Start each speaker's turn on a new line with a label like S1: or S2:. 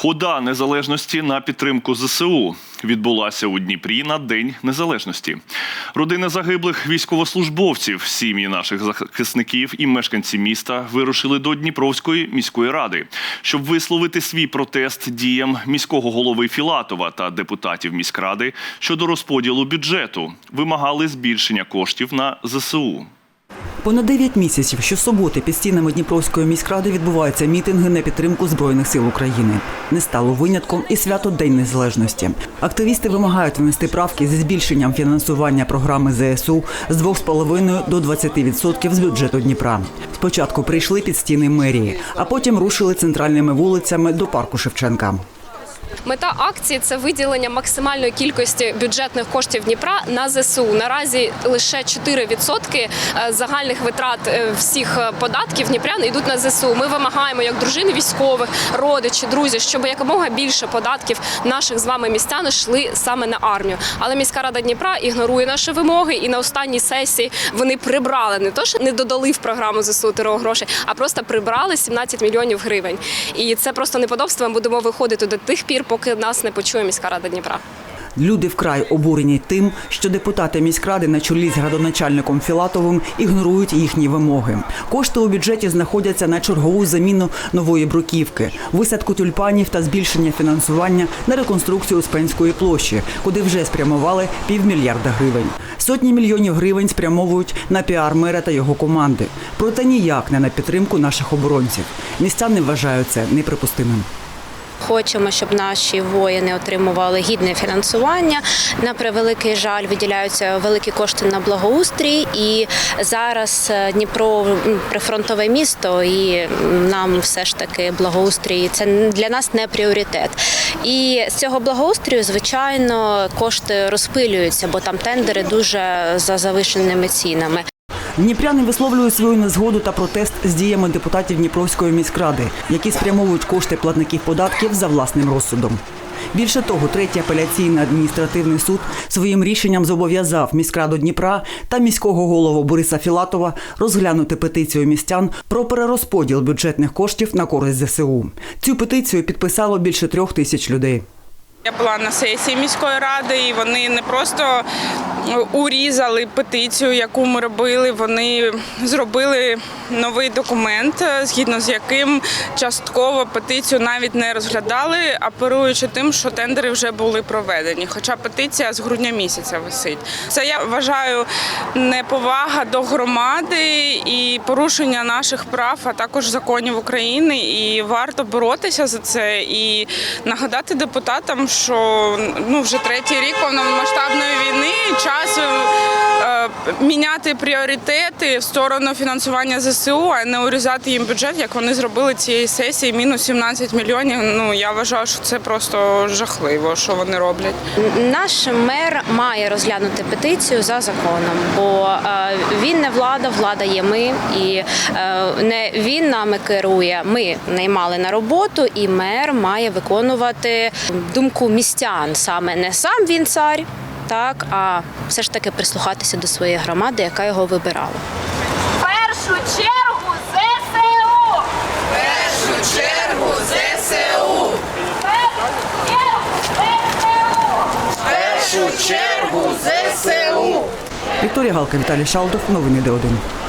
S1: Хода незалежності на підтримку ЗСУ відбулася у Дніпрі на День Незалежності. Родини загиблих військовослужбовців, сім'ї наших захисників і мешканці міста вирушили до Дніпровської міської ради, щоб висловити свій протест діям міського голови Філатова та депутатів міськради щодо розподілу бюджету. Вимагали збільшення коштів на ЗСУ.
S2: Понад 9 місяців щосуботи під стінами Дніпровської міськради відбуваються мітинги на підтримку Збройних сил України. Не стало винятком і свято День Незалежності. Активісти вимагають внести правки зі збільшенням фінансування програми ЗСУ з 2,5 до 20% з бюджету Дніпра. Спочатку прийшли під стіни мерії, а потім рушили центральними вулицями до парку Шевченка.
S3: Мета акції це виділення максимальної кількості бюджетних коштів Дніпра на ЗСУ. Наразі лише 4% загальних витрат е, всіх е, податків дніпрян йдуть на ЗСУ. Ми вимагаємо як дружини військових, родичі, друзі, щоб якомога більше податків наших з вами містян йшли саме на армію. Але міська рада Дніпра ігнорує наші вимоги, і на останній сесії вони прибрали не то, що не додали в програму ЗСУ ТРО грошей, а просто прибрали 17 мільйонів гривень. І це просто неподобство. Ми будемо виходити до тих пір, поки нас не почує міська рада Дніпра.
S2: Люди вкрай обурені тим, що депутати міськради на чолі з градоначальником Філатовим ігнорують їхні вимоги. Кошти у бюджеті знаходяться на чергову заміну нової бруківки, висадку тюльпанів та збільшення фінансування на реконструкцію Успенської площі, куди вже спрямували півмільярда гривень. Сотні мільйонів гривень спрямовують на піар мера та його команди. Проте ніяк не на підтримку наших оборонців. Містяни вважають це неприпустимим.
S4: Хочемо, щоб наші воїни отримували гідне фінансування. На превеликий жаль, виділяються великі кошти на благоустрій. І зараз е, Дніпро прифронтове місто, і нам все ж таки благоустрій це для нас не пріоритет. І з цього благоустрію, звичайно, кошти розпилюються, бо там тендери дуже за завишеними цінами.
S2: Дніпряни висловлюють свою незгоду та протест з діями депутатів Дніпровської міськради, які спрямовують кошти платників податків за власним розсудом. Більше того, третій апеляційний адміністративний суд своїм рішенням зобов'язав міськраду Дніпра та міського голову Бориса Філатова розглянути петицію містян про перерозподіл бюджетних коштів на користь ЗСУ. Цю петицію підписало більше трьох тисяч людей.
S5: Я була на сесії міської ради, і вони не просто урізали петицію, яку ми робили. Вони зробили новий документ, згідно з яким частково петицію навіть не розглядали, оперуючи тим, що тендери вже були проведені. Хоча петиція з грудня місяця висить. Це я вважаю неповага до громади і порушення наших прав, а також законів України. І варто боротися за це і нагадати депутатам, що ну вже третій рік повномасштабної війни час е, міняти пріоритети в сторону фінансування ЗСУ, а не урізати їм бюджет, як вони зробили цієї сесії. Мінус 17 мільйонів. Ну я вважаю, що це просто жахливо, що вони роблять.
S4: Наш мер має розглянути петицію за законом, бо е, він не влада, влада є ми, і е, не він нами керує. Ми наймали на роботу, і мер має виконувати думку містян. Саме не сам він цар, так а все ж таки прислухатися до своєї громади, яка його вибирала.
S6: В першу чергу ЗСУ!
S7: першу чергу ЗСУ,
S6: В першу чергу ЗСУ!
S7: першу чергу ЗСУ.
S2: Вікторія Галка, Віталій Шалдов. Новини Д1.